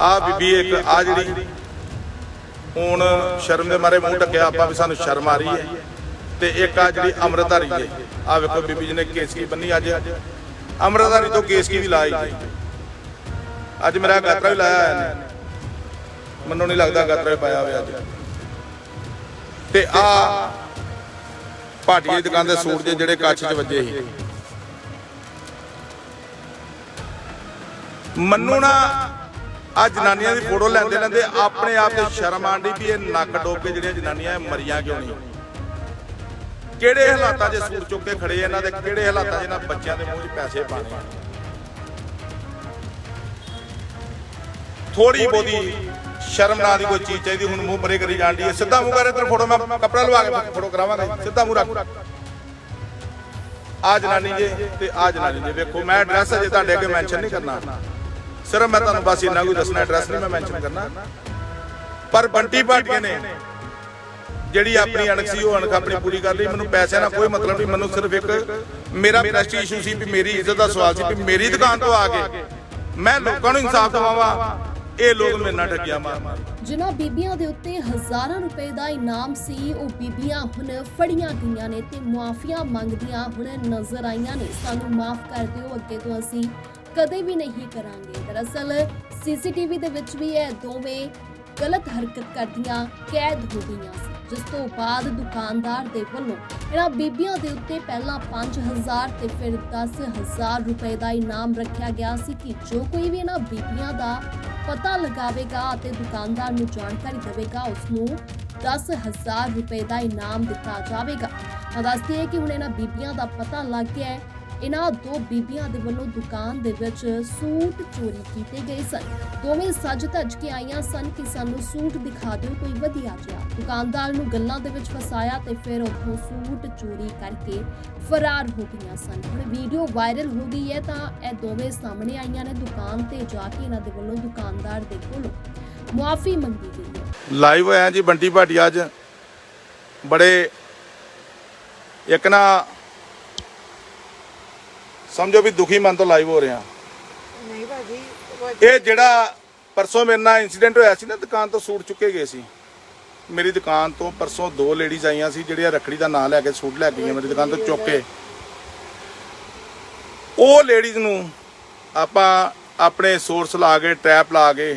ਆ ਬੀਬੀ ਇੱਕ ਆ ਜਿਹੜੀ ਹੁਣ ਸ਼ਰਮ ਦੇ ਮਾਰੇ ਮੂੰਹ ਢੱਕਿਆ, ਆਪਾਂ ਵੀ ਸਾਨੂੰ ਸ਼ਰਮ ਆ ਰਹੀ ਹੈ। ਤੇ ਇੱਕ ਆ ਜਿਹੜੀ ਅੰਮ੍ਰਿਤਧਾਰੀ ਜੇ ਆ ਵੇਖੋ ਬੀਬੀ ਜੀ ਨੇ ਕੇਸਕੀ ਬੰਨੀ ਅੱਜ। ਅੰਮ੍ਰਿਤਧਾਰੀ ਤੋਂ ਕੇਸਕੀ ਵੀ ਲਾਈ ਅੱਜ ਮੇਰਾ ਗਾਤਰਾ ਵੀ ਲਾਇਆ ਹੋਇਆ ਮੈਨੂੰ ਨਹੀਂ ਲੱਗਦਾ ਗਾਤਰਾ ਵੀ ਪਾਇਆ ਹੋਇਆ ਅੱਜ। ਤੇ ਆ ਭਾਟੀਏ ਦੁਕਾਨ ਦੇ ਸੂਟ ਜੇ ਜਿਹੜੇ ਕੱਚ 'ਚ ਵੱਜੇ ਸੀ। ਮੰਨੂ ਨਾ ਆ ਜਨਾਨੀਆਂ ਦੀ ਫੋਟੋ ਲੈਂਦੇ ਲੈਂਦੇ ਆਪਣੇ ਆਪ ਤੇ ਸ਼ਰਮ ਆਂਦੀ ਵੀ ਇਹ ਨੱਕ ਡੋਬ ਕੇ ਜਿਹੜੀਆਂ ਜਨਾਨੀਆਂ ਮਰੀਆਂ ਕਿਉਂ ਨਹੀਂ? ਕਿਹੜੇ ਹਾਲਾਤਾਂ 'ਚ ਸੂਟ ਚੁੱਕ ਕੇ ਖੜੇ ਇਹਨਾਂ ਦੇ? ਕਿਹੜੇ ਹਾਲਾਤਾਂ 'ਚ ਇਹਨਾਂ ਬੱਚਿਆਂ ਦੇ ਮੂੰਹ 'ਚ ਪੈਸੇ ਪਾਣੇ ਥੋੜੀ ਬੋਦੀ ਸ਼ਰਮ ਨਾਂ ਦੀ ਕੋਈ ਚੀਜ਼ ਚਾਹੀਦੀ, ਹੁਣ ਮੂੰਹ ਪਰੇ ਕਰੀ ਜਾਂਦੀ ਹੈ ਸਿੱਧਾ ਮੂੰਹ ਕਰੇ ਤੇ ਫੋਟੋ ਮੈਂ ਕੱਪੜਾ ਲਵਾ ਕੇ ਫੋਟੋ ਕਰਾਵਾਂਗਾ ਸਿੱਧਾ ਮੂੰਹ ਰੱਖ। ਆ ਜਨਾਨੀ ਜੇ ਤੇ ਆ ਜਨਾਨੀ ਜੇ ਵੇਖੋ, ਮੈਂ ਐਡਰੈਸ ਅਜੇ ਤੁਹਾਡੇ ਅੱਗੇ ਮੈਂਸ਼ਨ ਨਹੀਂ ਕਰਨਾ। ਸਿਰਫ ਮੈਂ ਤੁਹਾਨੂੰ ਬਸ ਇੰਨਾ ਕੋਈ ਦੱਸਣਾ ਐਡਰੈਸ ਨਹੀਂ ਮੈਂ ਮੈਂਸ਼ਨ ਕਰਨਾ। ਪਰ ਬੰਟੀ ਭਾਟੀਏ ਨੇ ਜਿਹੜੀ ਆਪਣੀ ਅਣਖ ਸੀ, ਉਹ ਅਣਖ ਆਪਣੀ ਪੂਰੀ ਕਰ ਲਈ। ਮੈਨੂੰ ਪੈਸਿਆਂ ਨਾਲ ਕੋਈ ਮਤਲਬ ਨਹੀਂ, ਮੈਨੂੰ ਸਿਰਫ ਇੱਕ ਮੇਰਾ ਪ੍ਰੈਸਟੀਜ ਇਸ਼ੂ ਸੀ ਵੀ ਮੇਰੀ ਇੱਜ਼ਤ ਦਾ ਸਵਾਲ ਸੀ ਵੀ ਮੇਰੀ ਦੁਕਾਨ ਤੋਂ ਆ ਕੇ ਮੈਂ ਲੋਕਾਂ ਨੂੰ ਇਨਸਾਫ ਦਿਵਾਵਾਂ, ਇਹ ਲੋਕ ਮੇਰੇ ਨਾਲ ਠੱਗੀਆਂ ਮਾਰ ਜਿਨ੍ਹਾਂ ਬੀਬੀਆਂ ਦੇ ਉੱਤੇ ਹਜ਼ਾਰਾਂ ਰੁਪਏ ਦਾ ਇਨਾਮ ਸੀ, ਉਹ ਬੀਬੀਆਂ ਹੁਣ ਫੜੀਆਂ ਗਈਆਂ ਨੇ ਤੇ ਮੁਆਫੀਆਂ ਮੰਗਦੀਆਂ ਹੁਣ ਨਜ਼ਰ ਆਈਆਂ ਨੇ। ਸਾਨੂੰ ਮਾਫ ਕਰ ਦਿਓ, ਅੱਗੇ ਤੋਂ ਅਸੀਂ ਕਦੇ ਵੀ ਨਹੀਂ ਕਰਾਂਗੇ। ਦਰਅਸਲ, ਸੀਸੀਟੀਵੀ ਦੇ ਵਿੱਚ ਵੀ ਇਹ ਦੋਵੇਂ ਗਲਤ ਹਰਕਤ ਕਰਦੀਆਂ, ਕੈਦ ਹੋ ਗਈਆਂ ਸੀ। ਜਿਸ ਤੋਂ ਬਾਅਦ ਦੁਕਾਨਦਾਰ ਦੇ ਵੱਲੋਂ ਇਹਨਾਂ ਬੀਬੀਆਂ ਦੇ ਉੱਤੇ ਪਹਿਲਾਂ 5000 ਤੇ ਫਿਰ 10000 ਰੁਪਏ ਦਾ ਇਨਾਮ ਰੱਖਿਆ ਗਿਆ ਸੀ ਕਿ ਜੋ ਕੋਈ ਵੀ ਇਹਨਾਂ ਬੀਬੀਆਂ ਦਾ ਪਤਾ ਲਗਾਵੇਗਾ ਅਤੇ ਦੁਕਾਨਦਾਰ ਨੂੰ ਜਾਣਕਾਰੀ ਦੇਵੇਗਾ ਉਸ ਨੂੰ 10000 ਰੁਪਏ ਦਾ ਇਨਾਮ ਦਿੱਤਾ ਜਾਵੇਗਾ। ਤਾਂ ਦੱਸਦੀ ਹੈ ਕਿ ਹੁਣ ਇਹਨਾਂ ਬੀਬੀਆਂ ਦਾ ਪਤਾ ਲੱਗ ਗਿਆ ਹੈ ਇਹਨਾਂ ਦੋ ਬੀਬੀਆਂ ਦੇ ਵੱਲੋਂ ਦੁਕਾਨ ਦੇ ਵਿੱਚ ਸੂਟ ਚੋਰੀ ਕੀਤੇ ਗਏ ਸਨ। ਦੋਵੇਂ ਸੱਜ ਧੱਜ ਕੇ ਆਈਆਂ ਸਨ ਕਿ ਸਾਨੂੰ ਸੂਟ ਦਿਖਾ ਦਿਓ, ਕੋਈ ਵਧੀਆ ਜਿਹਾ। ਦੁਕਾਨਦਾਰ ਨੂੰ ਗੱਲਾਂ ਦੇ ਵਿੱਚ ਫਸਾਇਆ ਤੇ ਫਿਰ ਉੱਥੋਂ ਸੂਟ ਚੋਰੀ ਕਰਕੇ ਫਰਾਰ ਹੋ ਗਈਆਂ ਸਨ। ਹੁਣ ਵੀਡੀਓ ਵਾਇਰਲ ਹੋ ਗਈ ਹੈ ਤਾਂ ਇਹ ਦੋਵੇਂ ਸਾਹਮਣੇ ਆਈਆਂ ਨੇ ਦੁਕਾਨ ਤੇ ਜਾ ਕੇ ਇਹਨਾਂ ਦੇ ਵੱਲੋਂ ਦੁਕਾਨਦਾਰ ਦੇ ਕੋਲੋਂ ਮੁਆਫੀ ਮੰਗੀ ਗਈ ਹੈ। ਲਾਈਵ ਹੋਇਆ ਜੀ, ਬੰਟੀ ਭਾਟੀਆ ਅੱਜ। ਬੜੇ ਇੱਕ ਨਾ ਸਮਝੋ ਵੀ ਦੁਖੀ ਮਨ ਤੋਂ ਲਾਈਵ ਹੋ ਰਿਹਾ ਨਹੀਂ ਭਾਜੀ ਇਹ ਜਿਹੜਾ ਪਰਸੋਂ ਮੇਰੇ ਨਾਲ ਇਨਸੀਡੈਂਟ ਹੋਇਆ ਸੀ ਨਾ ਦੁਕਾਨ ਤੋਂ ਸੂਟ ਚੁੱਕੇ ਗਏ ਸੀ। ਮੇਰੀ ਦੁਕਾਨ ਤੋਂ ਪਰਸੋਂ ਦੋ ਲੇਡੀਜ਼ ਆਈਆਂ ਸੀ ਜਿਹੜੀਆਂ ਰੱਖੜੀ ਦਾ ਨਾਂ ਲੈ ਕੇ ਸੂਟ ਲੈ ਕੇ ਗਈਆਂ ਮੇਰੀ ਦੁਕਾਨ ਤੋਂ ਚੁੱਕ ਕੇ। ਉਹ ਲੇਡੀਜ਼ ਨੂੰ ਆਪਾਂ ਆਪਣੇ ਸੋਰਸ ਲਾ ਕੇ ਟ੍ਰੈਪ ਲਾ ਕੇ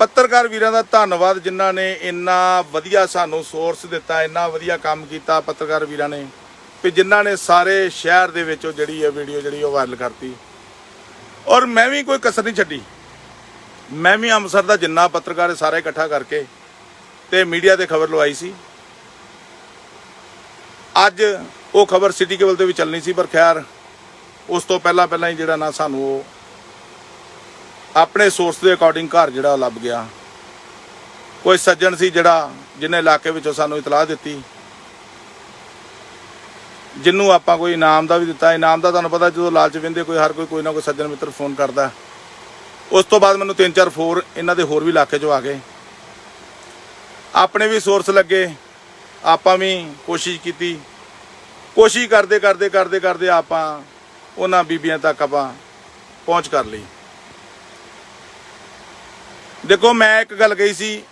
ਪੱਤਰਕਾਰ ਵੀਰਾਂ ਦਾ ਧੰਨਵਾਦ ਜਿਨ੍ਹਾਂ ਨੇ ਇੰਨਾ ਵਧੀਆ ਸਾਨੂੰ ਸੋਰਸ ਦਿੱਤਾ ਇੰਨਾ ਵਧੀਆ ਕੰਮ ਕੀਤਾ ਪੱਤਰਕਾਰ ਵੀਰਾਂ ਨੇ। ਵੀ ਜਿਨ੍ਹਾਂ ਨੇ ਸਾਰੇ ਸ਼ਹਿਰ ਦੇ ਵਿੱਚ ਉਹ ਜਿਹੜੀ ਹੈ ਵੀਡੀਓ ਜਿਹੜੀ ਉਹ ਵਾਇਰਲ ਕਰਤੀ। ਔਰ ਮੈਂ ਵੀ ਕੋਈ ਕਸਰ ਨਹੀਂ ਛੱਡੀ। ਮੈਂ ਵੀ ਅੰਮ੍ਰਿਤਸਰ ਦਾ ਜਿੰਨਾ ਪੱਤਰਕਾਰ ਸਾਰੇ ਇਕੱਠਾ ਕਰਕੇ ਤੇ ਮੀਡੀਆ ਤੇ ਖਬਰ ਲਵਾਈ ਸੀ। ਅੱਜ ਉਹ ਖਬਰ ਸਿਟੀ ਕੇਬਲ ਤੇ ਵੀ ਚੱਲਣੀ ਸੀ, ਪਰ ਖੈਰ ਉਸ ਤੋਂ ਪਹਿਲਾਂ ਪਹਿਲਾਂ ਹੀ ਜਿਹੜਾ ਨਾ ਸਾਨੂੰ ਉਹ ਆਪਣੇ ਸੋਰਸ ਦੇ ਅਕੋਰਡਿੰਗ ਘਰ ਜਿਹੜਾ ਉਹ ਲੱਭ ਗਿਆ। ਕੋਈ ਸੱਜਣ ਸੀ ਜਿਹੜਾ ਜਿਹਨੇ ਇਲਾਕੇ ਵਿੱਚੋਂ ਸਾਨੂੰ ਇਤਲਾਹ ਦਿੱਤੀ। ਜਿੰਨੂੰ ਆਪਾਂ ਕੋਈ ਇਨਾਮ ਦਾ ਵੀ ਦਿੱਤਾ, ਇਨਾਮ ਦਾ ਤੁਹਾਨੂੰ ਪਤਾ ਜਦੋਂ ਲਾਲਚ ਵਿੰਦੇ ਕੋਈ, ਹਰ ਕੋਈ ਕੋਈ ਨਾ ਕੋਈ ਸੱਜਣ ਮਿੱਤਰ ਫੋਨ ਕਰਦਾ। ਉਸ ਤੋਂ ਬਾਅਦ ਮੈਨੂੰ ਤਿੰਨ ਚਾਰ ਫੋਰ ਇਹਨਾਂ ਦੇ ਹੋਰ ਵੀ ਇਲਾਕੇ 'ਚੋਂ ਆ ਗਏ। ਆਪਣੇ ਵੀ ਸੋਰਸ ਲੱਗੇ, ਆਪਾਂ ਵੀ ਕੋਸ਼ਿਸ਼ ਕੀਤੀ। ਕੋਸ਼ਿਸ਼ ਕਰਦੇ ਕਰਦੇ ਕਰਦੇ ਕਰਦੇ ਆਪਾਂ ਉਹਨਾਂ ਬੀਬੀਆਂ ਤੱਕ ਆਪਾਂ ਪਹੁੰਚ ਕਰ ਲਈ। ਦੇਖੋ, ਮੈਂ ਇੱਕ ਗੱਲ ਕਹੀ ਸੀ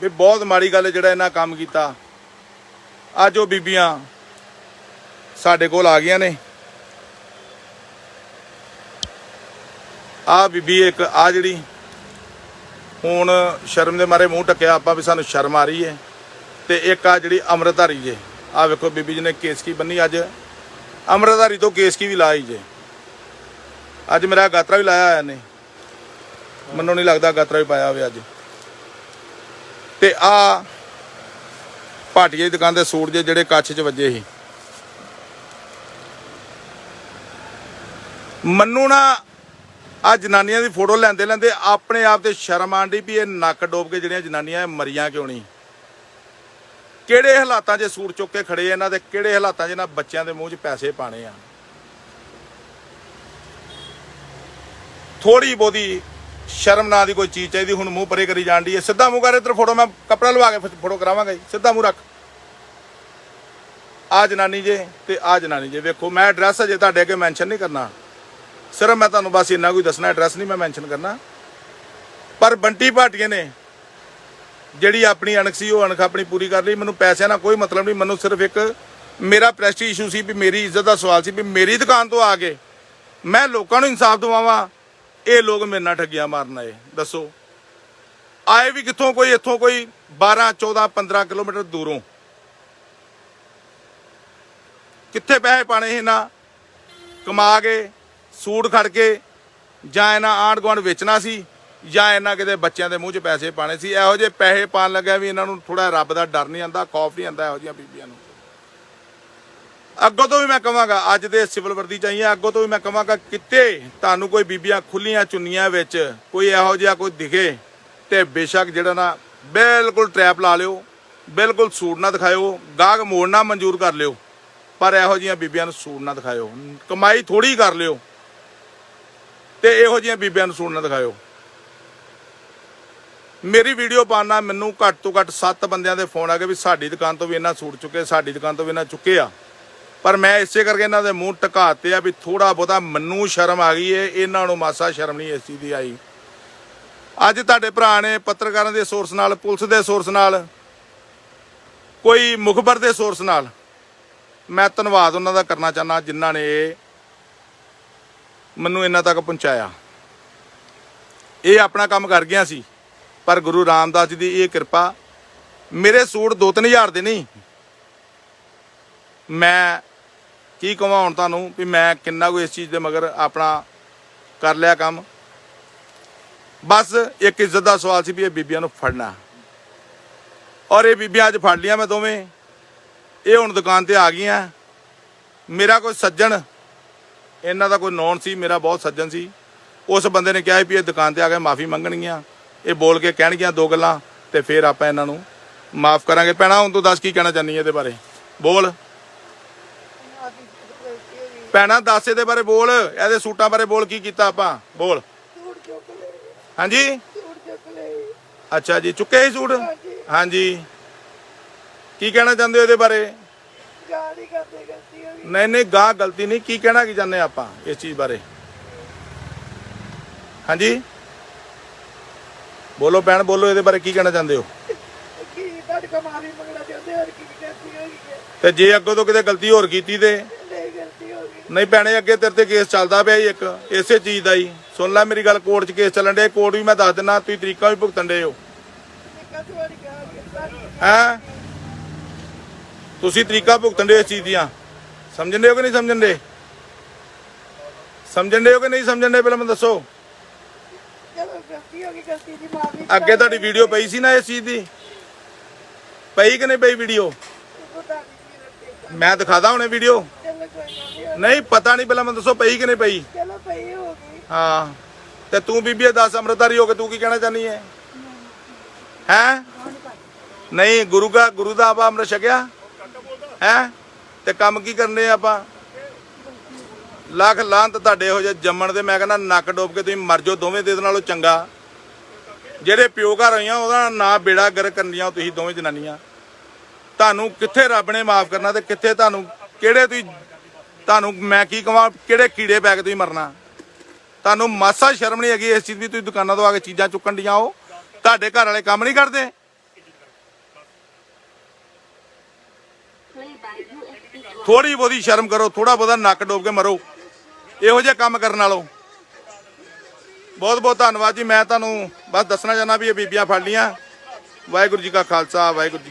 ਵੀ ਬਹੁਤ ਮਾੜੀ ਗੱਲ ਜਿਹੜਾ ਇਹਨਾਂ ਕੰਮ ਕੀਤਾ। ਅੱਜ ਉਹ ਬੀਬੀਆਂ ਸਾਡੇ ਕੋਲ ਆ ਗਈਆਂ ਨੇ। ਆ ਬੀਬੀ ਇੱਕ ਆ ਜਿਹੜੀ ਹੁਣ ਸ਼ਰਮ ਦੇ ਮਾਰੇ ਮੂੰਹ ਢੱਕਿਆ ਆਪਾਂ ਵੀ ਸਾਨੂੰ ਸ਼ਰਮ ਆ ਰਹੀ ਹੈ ਤੇ ਇੱਕ ਆ ਜਿਹੜੀ ਅੰਮ੍ਰਿਤਧਾਰੀ ਜੇ ਆ ਵੇਖੋ ਬੀਬੀ ਜੀ ਨੇ ਕੇਸਕੀ ਬੰਨੀ ਅੱਜ। ਅੰਮ੍ਰਿਤਧਾਰੀ ਤੋਂ ਕੇਸਕੀ ਵੀ ਲਾਈ ਜੇ। ਅੱਜ ਮੇਰਾ ਗਾਤਰਾ ਵੀ ਲਾਇਆ ਹੋਇਆ ਨੇ ਮੈਨੂੰ ਨਹੀਂ ਲੱਗਦਾ ਗਾਤਰਾ ਵੀ ਪਾਇਆ ਹੋਵੇ ਅੱਜ। ਤੇ ਆ ਭਾਟੀਏ ਦੀ ਦੁਕਾਨ ਦੇ ਸੂਟ ਜੇ ਜਿਹੜੇ ਕੱਚ 'ਚ ਵੱਜੇ ਸੀ। ਮੰਨੂ ਨਾ ਆ ਜਨਾਨੀਆਂ ਦੀ ਫੋਟੋ ਲੈਂਦੇ ਲੈਂਦੇ ਆਪਣੇ ਆਪ ਤੇ ਸ਼ਰਮ ਆਂਦੀ ਵੀ ਇਹ ਨੱਕ ਡੋਬ ਕੇ ਜਿਹੜੀਆਂ ਜਨਾਨੀਆਂ ਮਰੀਆਂ ਕਿਉਂ ਨਹੀਂ? ਕਿਹੜੇ ਹਾਲਾਤਾਂ 'ਚ ਸੂਟ ਚੁੱਕ ਕੇ ਖੜੇ ਇਹਨਾਂ ਦੇ? ਕਿਹੜੇ ਹਾਲਾਤਾਂ 'ਚ ਇਹਨਾਂ ਬੱਚਿਆਂ ਦੇ ਮੂੰਹ 'ਚ ਪੈਸੇ ਪਾਣੇ ਆ? ਥੋੜੀ ਬੋਦੀ ਸ਼ਰਮ ਨਾਂ ਦੀ ਕੋਈ ਚੀਜ਼ ਚਾਹੀਦੀ, ਹੁਣ ਮੂੰਹ ਪਰੇ ਕਰੀ ਜਾਂਦੀ ਹੈ। ਸਿੱਧਾ ਮੂੰਹ ਕਰ ਤੇ ਫੋਟੋ, ਮੈਂ ਕੱਪੜਾ ਲਵਾ ਕੇ ਫੋਟੋ ਕਰਾਵਾਂਗਾ ਜੀ। ਸਿੱਧਾ ਮੂੰਹ ਰੱਖ। ਆ ਜਨਾਨੀ ਜੇ ਤੇ ਆ ਜਨਾਨੀ ਜੇ ਵੇਖੋ, ਮੈਂ ਐਡਰੈਸ ਅਜੇ ਤੁਹਾਡੇ ਅੱਗੇ ਮੈਂਸ਼ਨ ਨਹੀਂ ਕਰਨਾ। ਸਿਰਫ ਮੈਂ ਤੁਹਾਨੂੰ ਬਸ ਇੰਨਾ ਕੋਈ ਦੱਸਣਾ ਐਡਰੈਸ ਨਹੀਂ ਮੈਂ ਮੈਂਸ਼ਨ ਕਰਨਾ। ਪਰ ਬੰਟੀ ਭਾਟੀਏ ਨੇ ਜਿਹੜੀ ਆਪਣੀ ਅਣਖ ਸੀ, ਉਹ ਅਣਖ ਆਪਣੀ ਪੂਰੀ ਕਰ ਲਈ। ਮੈਨੂੰ ਪੈਸਿਆਂ ਨਾਲ ਕੋਈ ਮਤਲਬ ਨਹੀਂ, ਮੈਨੂੰ ਸਿਰਫ ਇੱਕ ਮੇਰਾ ਪ੍ਰੈਸਟੀਜ ਇਸ਼ੂ ਸੀ ਵੀ ਮੇਰੀ ਇੱਜ਼ਤ ਦਾ ਸਵਾਲ ਸੀ ਵੀ ਮੇਰੀ ਦੁਕਾਨ ਤੋਂ ਆ ਕੇ ਮੈਂ ਲੋਕਾਂ ਨੂੰ ਇਨਸਾਫ ਦਿਵਾਵਾਂ। ਇਹ ਲੋਕ ਮੇਰੇ ਨਾਲ ਠੱਗੀਆਂ ਮਾਰਨ ਆਏ, ਦੱਸੋ। ਆਏ ਵੀ ਕਿੱਥੋਂ ਕੋਈ, ਇੱਥੋਂ ਕੋਈ 12 14 15 ਕਿਲੋਮੀਟਰ ਦੂਰੋਂ। ਕਿੱਥੇ ਪੈਸੇ ਪਾਣੇ ਇਹਨਾਂ? ਕਮਾ ਕੇ ਸੂਟ ਖੜ ਕੇ ਜਾਂ ਇਹਨਾਂ ਆਂਢ ਗੁਆਂਢ ਵੇਚਣਾ ਸੀ ਜਾਂ ਇਹਨਾਂ ਕਿਤੇ ਬੱਚਿਆਂ ਦੇ ਮੂੰਹ 'ਚ ਪੈਸੇ ਪਾਣੇ ਸੀ। ਇਹੋ ਜਿਹੇ ਪੈਸੇ ਪਾਣ ਲੱਗਿਆ ਵੀ ਇਹਨਾਂ ਨੂੰ ਥੋੜਾ ਰੱਬ ਦਾ ਡਰ ਨਹੀਂ ਆਂਦਾ ਖੌਫ ਨਹੀਂ ਆਂਦਾ ਇਹੋ ਜਿਹੀਆਂ ਬੀਬੀਆਂ ਨੂੰ। ਅੱਗੋਂ ਤੋਂ ਵੀ ਮੈਂ ਕਹਾਂਗਾ, ਅੱਜ ਦੇ ਸਿਵਲ ਵਰਦੀ ਚਾਹੀਏ ਅੱਗੋਂ ਤੋਂ ਵੀ ਮੈਂ ਕਹਾਂਗਾ, ਕਿਤੇ ਤੁਹਾਨੂੰ ਕੋਈ ਬੀਬੀਆਂ ਖੁੱਲੀਆਂ ਚੁੰਨੀਆਂ ਵਿੱਚ ਕੋਈ ਇਹੋ ਜਿਹਾ ਕੋਈ ਦਿਖੇ ਤੇ ਬੇਸ਼ੱਕ ਜਿਹੜਾ ਨਾ ਬਿਲਕੁਲ ਟਰੈਪ ਲਾ ਲਿਓ, ਬਿਲਕੁਲ ਸੂਟ ਨਾ ਦਿਖਾਇਓ, ਗਾਹਕ ਮੋੜਨਾ ਮਨਜ਼ੂਰ ਕਰ ਲਿਓ, ਪਰ ਇਹੋ ਜਿਹੀਆਂ ਬੀਬੀਆਂ ਨੂੰ ਸੂਟ ਨਾ ਦਿਖਾਇਓ। ਕਮਾਈ ਥੋੜੀ ਕਰ ਲਿਓ। ਤੇ ਇਹੋ ਜਿਹੀਆਂ ਬੀਬੀਆਂ ਨੂੰ ਸੂਟ ਨਾ ਦਿਖਾਇਓ। ਮੇਰੀ ਵੀਡੀਓ ਪਾਣਾ ਮੈਨੂੰ ਘੱਟ ਤੋਂ ਘੱਟ 7 ਬੰਦਿਆਂ ਦੇ ਫੋਨ ਆ ਗਏ ਵੀ ਸਾਡੀ ਦੁਕਾਨ ਤੋਂ ਵੀ ਇਹਨਾਂ ਸੂਟ ਚੁੱਕੇ, ਸਾਡੀ ਦੁਕਾਨ ਤੋਂ ਵੀ ਇਹਨਾਂ ਚੁੱਕੇ ਆ। ਪਰ ਮੈਂ ਇਸੇ ਕਰਕੇ ਇਹਨਾਂ ਦੇ ਮੂੰਹ ਟਕਾਤੇ ਆ ਵੀ ਥੋੜਾ ਬਹੁਤਾ ਮੈਨੂੰ ਸ਼ਰਮ ਆ ਗਈ ਏ, ਇਹਨਾਂ ਨੂੰ ਮਾਸਾ ਸ਼ਰਮ ਨਹੀਂ ਇਸ ਚੀਜ਼ ਦੀ ਆਈ। ਅੱਜ ਤੁਹਾਡੇ ਭਰਾ ਨੇ ਪੱਤਰਕਾਰਾਂ ਦੇ ਸੋਰਸ ਨਾਲ, ਪੁਲਿਸ ਦੇ ਸੋਰਸ ਨਾਲ, ਕੋਈ ਮੁਖਬਰ ਦੇ ਸੋਰਸ ਨਾਲ, ਮੈਂ ਧੰਨਵਾਦ ਉਹਨਾਂ ਦਾ ਕਰਨਾ ਚਾਹਨਾ ਜਿਨ੍ਹਾਂ ਨੇ ਮੈਨੂੰ ਇਹਨਾਂ ਤੱਕ ਪਹੁੰਚਾਇਆ। ਇਹ ਆਪਣਾ ਕੰਮ ਕਰ ਗਿਆ ਸੀ, ਪਰ ਗੁਰੂ ਰਾਮਦਾਸ ਜੀ ਦੀ ਇਹ ਕਿਰਪਾ ਮੇਰੇ ਸੂਟ 2-3000 ਦੇ ਨਹੀਂ। ਮੈਂ ਕੀ ਕਹਾਂ ਹੁਣ ਤੁਹਾਨੂੰ ਵੀ ਮੈਂ ਕਿੰਨਾ ਕੁ ਇਸ ਚੀਜ਼ ਦੇ ਮਗਰ ਆਪਣਾ ਕਰ ਲਿਆ ਕੰਮ। ਬਸ ਇੱਕ ਇੱਜ਼ਤ ਦਾ ਸਵਾਲ ਸੀ ਵੀ ਇਹ ਬੀਬੀਆਂ ਨੂੰ ਫੜਨਾ। ਔਰ ਇਹ ਬੀਬੀਆਂ ਅੱਜ ਫੜ ਲੀਆਂ ਮੈਂ ਦੋਵੇਂ। ਇਹ ਹੁਣ ਦੁਕਾਨ ਤੇ ਆ ਗਈਆਂ। ਮੇਰਾ ਕੋਈ ਸੱਜਣ ਇਹਨਾਂ ਦਾ ਕੋਈ ਨੌਨ ਸੀ, ਮੇਰਾ ਬਹੁਤ ਸੱਜਣ ਸੀ। ਉਸ ਬੰਦੇ ਨੇ ਕਿਹਾ ਵੀ ਇਹ ਦੁਕਾਨ ਤੇ ਆ ਕੇ ਮਾਫੀ ਮੰਗਣਗੀਆਂ। ਇਹ ਬੋਲ ਕੇ ਕਹਿਣਗੀਆਂ ਦੋ ਗੱਲਾਂ ਤੇ ਫਿਰ ਆਪਾਂ ਇਹਨਾਂ ਨੂੰ ਮਾਫ ਕਰਾਂਗੇ। ਭੈਣਾ, ਹੁਣ ਤੂੰ ਦੱਸ ਕੀ ਕਹਿਣਾ ਚਾਹੁੰਦੀ ਹੈ ਇਹਦੇ ਬਾਰੇ? ਬੋਲ। ਆਦੀ ਦੱਸ ਇਹਦੇ ਬਾਰੇ ਬੋਲ। ਇਹਦੇ ਸੂਟਾਂ ਬਾਰੇ ਬੋਲ, ਕੀ ਕੀਤਾ ਆਪਾਂ? ਬੋਲ। ਹਾਂਜੀ? ਅੱਛਾ ਜੀ, ਚੁੱਕੇ ਸੀ ਸੂਟ? ਹਾਂਜੀ। ਕੀ ਕਹਿਣਾ ਚਾਹੁੰਦੇ ਹੋ ਇਹਦੇ ਬਾਰੇ? ਗਾੜੀ ਕਰਦੇ ਗਲਤੀ ਹੋ ਗਈ। ਨਹੀਂ ਨਹੀਂ ਗਾਂ ਗਲਤੀ ਨਹੀਂ। ਕੀ ਕਹਿਣਾ ਕੀ ਚਾਹੁੰਦੇ ਆਪਾਂ ਇਸ ਚੀਜ਼ ਬਾਰੇ? ਹਾਂਜੀ? ਬੋਲੋ ਭੈਣ ਬੋਲੋ ਇਹਦੇ ਬਾਰੇ ਕੀ ਕਹਿਣਾ ਚਾਹੁੰਦੇ ਹੋ? ਕੀ ਤੁਹਾਡੇ ਕੋ ਮਾਫੀ ਮੰਗਣਾ ਚਾਹੁੰਦੇ ਹੋਰ ਕੀ ਗਲਤੀ ਹੋ ਗਈ ਹੈ? ਤੇ ਜੇ ਅੱਗੋਂ ਤੋਂ ਕਿਤੇ ਗਲਤੀ ਹੋਰ ਕੀਤੀ ਤੇ? ਨਹੀਂ ਗਲਤੀ ਹੋ ਗਈ। ਨਹੀਂ ਭੈਣੇ ਅੱਗੇ ਤੇਰੇ ਤੇ ਕੇਸ ਚੱਲਦਾ ਪਿਆ ਜੀ ਇੱਕ ਇਸੇ ਚੀਜ਼ ਦਾ ਹੀ। ਸੁਣ ਲੈ ਮੇਰੀ ਗੱਲ ਕੋਰਟ 'ਚ ਕੇਸ ਚੱਲਣ ਡਿਆ ਕੋਰਟ ਵੀ ਮੈਂ ਦੱਸ ਦਿੰਦਾ ਤੁਸੀਂ ਤਰੀਕਾ ਵੀ ਭੁਗਤਣ ਦੇ ਹੋ। ਹੈਂ? ਤੁਸੀਂ ਤਰੀਕਾ ਭੁਗਤਣ ਦੇ ਇਸ ਚੀਜ਼ ਦੀਆਂ। ਸਮਝਣ ਦੇ ਹੋ ਕਿ ਨਹੀਂ ਸਮਝਣ ਦੇ? ਸਮਝਣ ਦੇ ਹੋ ਕਿ ਨਹੀਂ ਸਮਝਣ ਦੇ? ਪਹਿਲਾਂ ਮੈਨੂੰ ਦੱਸੋ। ਅੱਗੇ ਤੁਹਾਡੀ ਵੀਡੀਓ ਪਈ ਸੀ ਨਾ ਇਸ ਚੀਜ਼ ਦੀ? ਪਈ ਕਿ ਨਹੀਂ ਪਈ ਵੀਡੀਓ? ਮੈਂ ਦਿਖਾਦਾ ਹੁਣੇ ਵੀਡੀਓ। ਨਹੀਂ ਨਹੀਂ ਪਤਾ ਨਹੀਂ ਪਹਿਲਾਂ ਮੈਨੂੰ ਦੱਸੋ ਪਈ ਕਿ ਨਹੀਂ ਪਈ। ਚਲੋ ਪਈ ਹੋ ਗਈ। ਹਾਂ। ਤੇ ਤੂੰ ਬੀਬੀ ਇਹ ਦੱਸ ਅੰਮ੍ਰਿਤਧਾਰੀ ਹੋ ਕੇ ਤੂੰ ਕੀ ਕਹਿਣਾ ਚਾਹਨੀ ਹੈ? ਹੈ? ਨਹੀਂ ਗੁਰੂ ਦਾ ਗੁਰੂ ਦਾ ਆਪਾਂ ਅੰਮ੍ਰਿਤ ਛਕਿਆ? ਹੈ? ਤੇ ਕੰਮ ਕੀ ਕਰਨੇ ਆਪਾਂ? ਲੱਖ ਲਾਂਤ ਤੁਹਾਡੇ ਹੋ ਜੇ ਜੰਮਣ ਦੇ, ਮੈਂ ਕਹਿੰਦਾ ਨੱਕ ਡੋਬ ਕੇ ਤੁਸੀਂ ਮਰ ਜਾਓ, ਦੋਵੇਂ ਦੇ ਨਾਲੋਂ ਚੰਗਾ। ਜਿਹੜੇ ਪਿਓ ਘਰ ਹੋਈਆਂ, ਉਹਦਾ ਨਾਂ ਬੇੜਾ ਗਰ ਕਰਨੀਆਂ ਤੁਸੀਂ ਦੋਵੇਂ ਜਨਾਨੀਆਂ। ਤੁਹਾਨੂੰ ਕਿੱਥੇ ਰੱਬ ਨੇ ਮਾਫ ਕਰਨਾ ਤੇ ਕਿੱਥੇ ਤੁਹਾਨੂੰ, ਕਿਹੜੇ ਤੁਸੀਂ, ਤੁਹਾਨੂੰ ਮੈਂ ਕੀ ਕਹਾਂ ਕਿਹੜੇ ਕੀੜੇ ਪੈ ਕੇ ਤੁਸੀਂ ਮਰਨਾ? ਤੁਹਾਨੂੰ ਮਾਸਾ ਸ਼ਰਮ ਨਹੀਂ ਹੈਗੀ ਇਸ ਚੀਜ਼ ਵੀ ਤੁਸੀਂ ਦੁਕਾਨਾਂ ਤੋਂ ਆ ਕੇ ਚੀਜ਼ਾਂ ਚੁੱਕਣ ਦੀਆਂ ਉਹ ਤੁਹਾਡੇ ਘਰ ਵਾਲੇ ਕੰਮ ਨਹੀਂ ਕਰਦੇ? ਥੋੜੀ ਬਹੁਤੀ ਸ਼ਰਮ ਕਰੋ ਥੋੜਾ ਬਹੁਤਾ ਨੱਕ ਡੋਬ ਕੇ ਮਰੋ। ਇਹੋ ਜਿਹੇ ਕੰਮ ਕਰਨ ਨਾਲੋਂ। ਬਹੁਤ ਬਹੁਤ ਧੰਨਵਾਦ ਜੀ, ਮੈਂ ਤੁਹਾਨੂੰ ਬਸ ਦੱਸਣਾ ਚਾਹੁੰਦਾ ਵੀ ਇਹ ਬੀਬੀਆਂ ਫੜ ਲੀਆਂ ਵਾਹਿਗੁਰੂ ਜੀ ਕਾ ਖਾਲਸਾ, ਵਾਹਿਗੁਰੂ ਜੀ